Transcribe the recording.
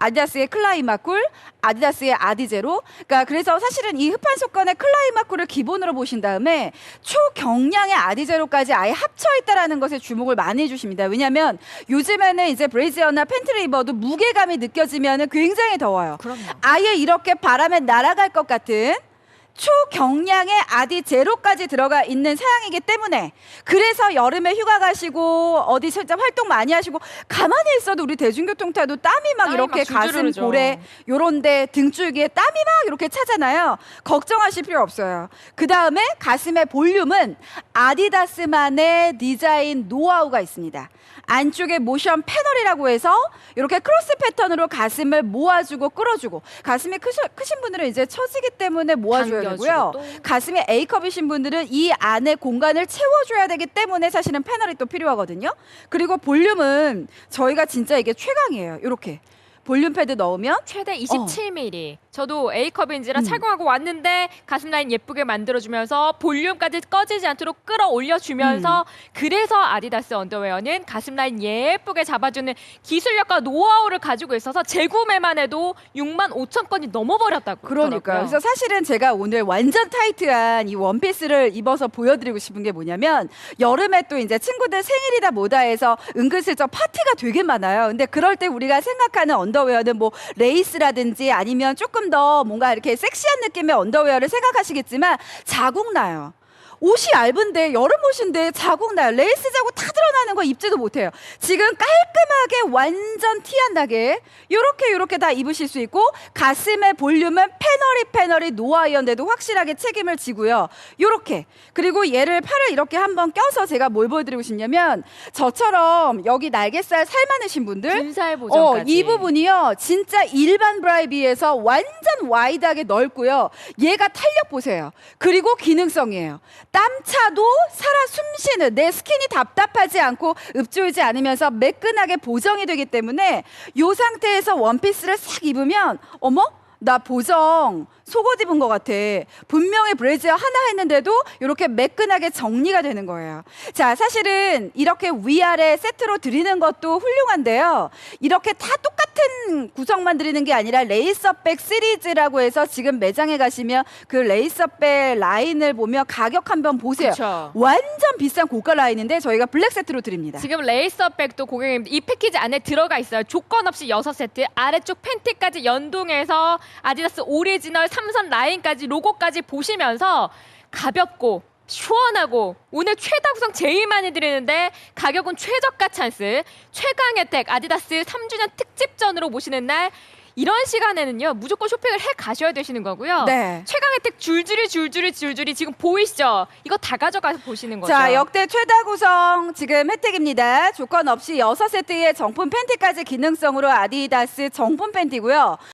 아디다스의 클라이마쿨, 아디다스의 아디제로. 그러니까 그래서 사실은 이 흡한 속건의 클라이마쿨을 기본으로 보신 다음에 초경량의 아디제로까지 아예 합쳐 있다라는 것에 주목을 많이 해주십니다. 왜냐하면 요즘에는 이제 브레이지어나 팬티를 입어도 무게감이 느껴지면 굉장히 더워요. 그럼요. 아예 이렇게 바람에 날아갈 것 같은 초경량의 아디 제로까지 들어가 있는 사양이기 때문에 그래서 여름에 휴가 가시고 어디 진짜 활동 많이 하시고 가만히 있어도 우리 대중교통 타도 땀이 막 땀이 이렇게 막 가슴. 볼에 요런데 등줄기에 땀이 막 이렇게 차잖아요. 걱정하실 필요 없어요. 그 다음에 가슴의 볼륨은 아디다스만의 디자인 노하우가 있습니다. 안쪽에 모션 패널이라고 해서 이렇게 크로스 패턴으로 가슴을 모아주고 끌어주고 가슴이 크시, 크신 분들은 이제 처지기 때문에 모아줘야 되고요. 또. 가슴이 A컵이신 분들은 이 안에 공간을 채워줘야 되기 때문에 사실은 패널이 또 필요하거든요. 그리고 볼륨은 저희가 진짜 이게 최강이에요. 이렇게 볼륨 패드 넣으면 최대 27mm. 저도 A컵인지라 음. 착용하고 왔는데 가슴 라인 예쁘게 만들어주면서 볼륨까지 꺼지지 않도록 끌어올려주면서 음. 그래서 아디다스 언더웨어는 가슴 라인 예쁘게 잡아주는 기술력과 노하우를 가지고 있어서 재구매만 해도 6만 5천 건이 넘어버렸다고. 그러니까요. 그래서 사실은 제가 오늘 완전 타이트한 이 원피스를 입어서 보여드리고 싶은 게 뭐냐면 여름에 또 이제 친구들 생일이다 뭐다 해서 은근슬쩍 파티가 되게 많아요. 근데 그럴 때 우리가 생각하는 언더웨어는 뭐 레이스라든지 아니면 조금 더 뭔가 이렇게 섹시한 느낌의 언더웨어를 생각하시겠지만 자국 나요. 옷이 얇은데 여름 옷인데 자국 나요. 레이스 자국 다 드러나는 거 입지도 못해요. 지금 깔끔하게 완전 티 안 나게 요렇게 요렇게 다 입으실 수 있고 가슴의 볼륨은 패널이 패널이 노아이언데도 확실하게 책임을 지고요. 요렇게 그리고 얘를 팔을 이렇게 한번 껴서 제가 뭘 보여드리고 싶냐면 저처럼 여기 날개살 살 많으신 분들 군살 어, 보정까지. 이 부분이요. 진짜 일반 브라에 비해서 완전 와이드하게 넓고요. 얘가 탄력 보세요. 그리고 기능성이에요. 땀차도 살아 숨쉬는 내 스킨이 답답하지 않고 읍조이지 않으면서 매끈하게 보정이 되기 때문에 이 상태에서 원피스를 싹 입으면 어머? 나 보정 속옷 입은 것 같아. 분명히 브래지어 하나 했는데도 이렇게 매끈하게 정리가 되는 거예요. 자, 사실은 이렇게 위아래 세트로 드리는 것도 훌륭한데요. 이렇게 다 똑같은 구성만 드리는 게 아니라 레이서백 시리즈라고 해서 지금 매장에 가시면 그 레이서백 라인을 보면 가격 한번 보세요. 그쵸. 완전 비싼 고가 라인인데 저희가 블랙 세트로 드립니다. 지금 레이서백도 고객님 이 패키지 안에 들어가 있어요. 조건 없이 6세트 아래쪽 팬티까지 연동해서 아디다스 오리지널 삼선 라인까지 로고까지 보시면서 가볍고 시원하고 오늘 최다 구성 제일 많이 드리는데 가격은 최저가 찬스 최강 혜택 아디다스 3주년 특집전으로 모시는 날 이런 시간에는요 무조건 쇼핑을 해 가셔야 되시는 거고요. 네. 최강 혜택 줄줄이 줄줄이 줄줄이 지금 보이시죠? 이거 다 가져가서 보시는 거죠. 자, 역대 최다 구성 지금 혜택입니다. 조건 없이 6세트의 정품 팬티까지 기능성으로 아디다스 정품 팬티고요.